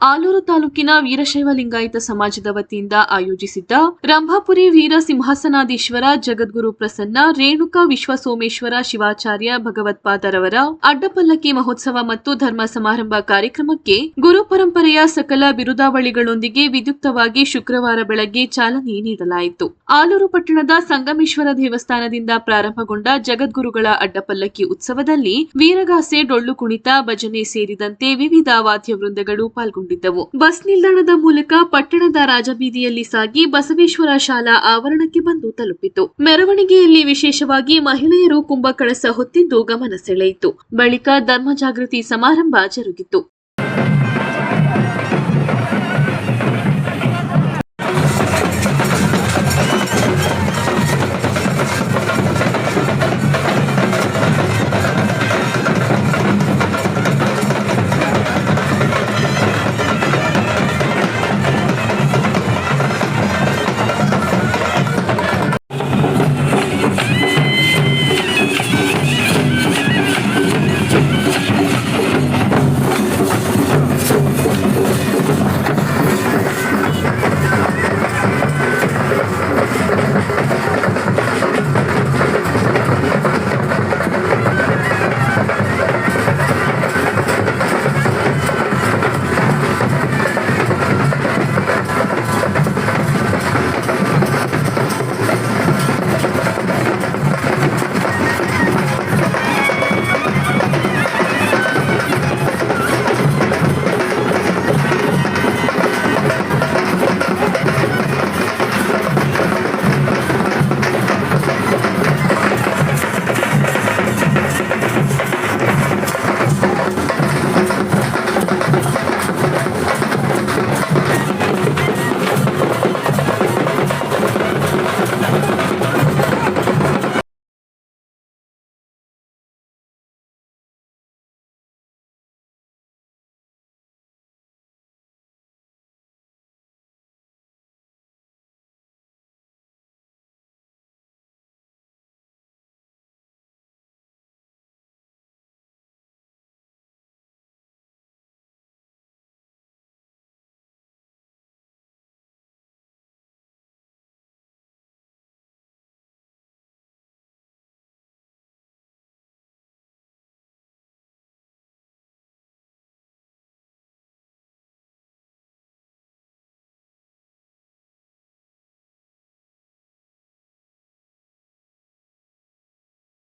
ಆಲೂರು ತಾಲೂಕಿನ ವೀರಶೈವ ಲಿಂಗಾಯತ ಸಮಾಜದ ವತಿಯಿಂದ ಆಯೋಜಿಸಿದ್ದ ರಂಭಾಪುರಿ ವೀರ ಸಿಂಹಾಸನಾಧೀಶ್ವರ ಜಗದ್ಗುರು ಪ್ರಸನ್ನ ರೇಣುಕಾ ವಿಶ್ವಸೋಮೇಶ್ವರ ಶಿವಾಚಾರ್ಯ ಭಗವತ್ಪಾದರವರ ಅಡ್ಡಪಲ್ಲಕ್ಕಿ ಮಹೋತ್ಸವ ಮತ್ತು ಧರ್ಮ ಸಮಾರಂಭ ಕಾರ್ಯಕ್ರಮಕ್ಕೆ ಗುರು ಪರಂಪರೆಯ ಸಕಲ ಬಿರುದಾವಳಿಗಳೊಂದಿಗೆ ವಿದ್ಯುಕ್ತವಾಗಿ ಶುಕ್ರವಾರ ಬೆಳಗ್ಗೆ ಚಾಲನೆ ನೀಡಲಾಯಿತು. ಆಲೂರು ಪಟ್ಟಣದ ಸಂಗಮೇಶ್ವರ ದೇವಸ್ಥಾನದಿಂದ ಪ್ರಾರಂಭಗೊಂಡ ಜಗದ್ಗುರುಗಳ ಅಡ್ಡಪಲ್ಲಕ್ಕಿ ಉತ್ಸವದಲ್ಲಿ ವೀರಗಾಸೆ ಡೊಳ್ಳು ಕುಣಿತ ಭಜನೆ ಸೇರಿದಂತೆ ವಿವಿಧ ವಾದ್ಯ ವೃಂದಗಳು ಪಾಲ್ಗೊಂಡಿದ್ದವು ಬಸ್ ನಿಲ್ದಾಣದ ಮೂಲಕ ಪಟ್ಟಣದ ರಾಜಬೀದಿಯಲ್ಲಿ ಸಾಗಿ ಬಸವೇಶ್ವರ ಶಾಲಾ ಆವರಣಕ್ಕೆ ಬಂದು ತಲುಪಿತು. ಮೆರವಣಿಗೆಯಲ್ಲಿ ವಿಶೇಷವಾಗಿ ಮಹಿಳೆಯರು ಕುಂಭಕಳಸ ಹೊತ್ತಿದ್ದು ಗಮನ ಸೆಳೆಯಿತು. ಬಳಿಕ ಧರ್ಮ ಜಾಗೃತಿ ಸಮಾರಂಭ ಜರುಗಿತು.